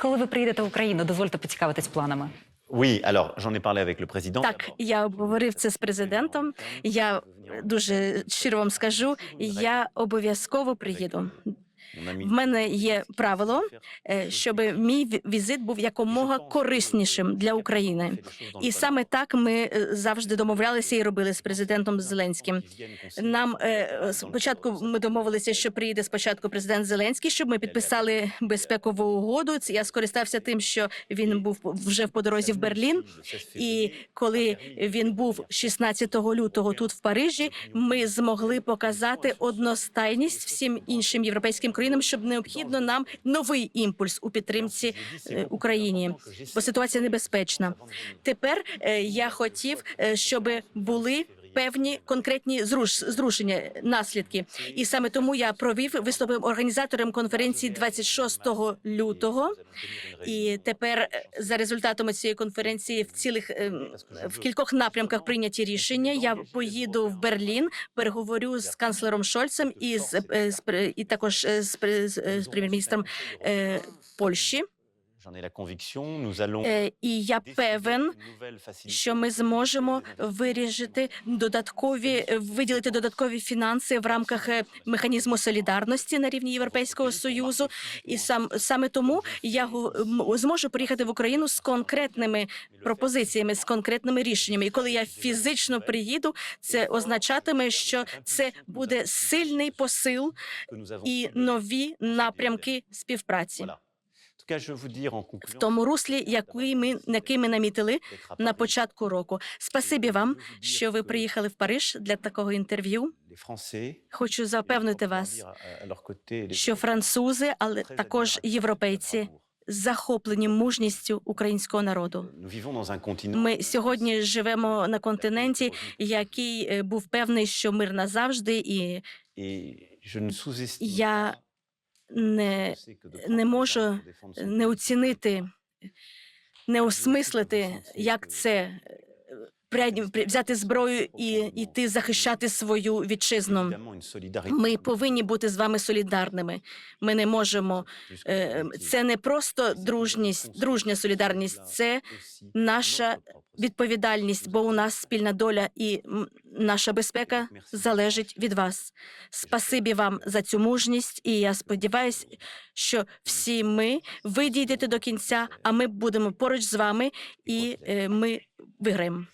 Коли ви приїдете в Україну, дозвольте поцікавитись планами. Oui, alors j'en ai parlé avec le président. Так, я обговорив це з президентом. Я дуже щиро вам скажу, я обов'язково приїду. В мене є правило, е, щоб мій візит був якомога кориснішим для України. І саме так ми е, завжди домовлялися і робили з президентом Зеленським. Нам е, спочатку ми домовилися, що приїде спочатку президент Зеленський, щоб ми підписали безпекову угоду. Я скористався тим, що він був вже в подорозі в Берлін. І коли він був 16 лютого тут в Парижі, ми змогли показати одностайність всім іншим європейським країнам, щоб необхідно нам новий імпульс у підтримці е, Україні, бо ситуація небезпечна. Тепер е, я хотів, е, щоб були. Певні конкретні зруш, зрушення, наслідки, і саме тому я провів виступив організатором конференції 26 лютого. І тепер е, за результатами цієї конференції в цілих ем, в кількох напрямках прийняті рішення. Я поїду в Берлін, переговорю з канцлером Шольцем і з, е, і також е, з, пре- з, е, з прем'єр-міністром е, Польщі. Е, і я певен, що ми зможемо вирішити додаткові виділити додаткові фінанси в рамках е, механізму солідарності на рівні Європейського союзу. І сам саме тому я зможу приїхати в Україну з конкретними пропозиціями, з конкретними рішеннями. І коли я фізично приїду, це означатиме, що це буде сильний посил і нові напрямки співпраці в тому руслі, який ми який ми намітили на початку року. Спасибі вам, що ви приїхали в Париж для такого інтерв'ю. Хочу запевнити вас, les що французи, але також європейці захоплені мужністю українського народу. Ми сьогодні живемо на континенті, який е, був певний, що мир назавжди, і я не, не можу не оцінити, не осмислити, як це е, взяти зброю і йти захищати свою вітчизну. Ми повинні бути з вами солідарними. Ми не можемо. е. Це не просто дружність, дружня солідарність, це наша відповідальність, бо у нас спільна доля і наша безпека залежить від вас. Спасибі вам за цю мужність, і я сподіваюся, що всі ми ви дійдете до кінця, а ми будемо поруч з вами, і е, ми виграємо.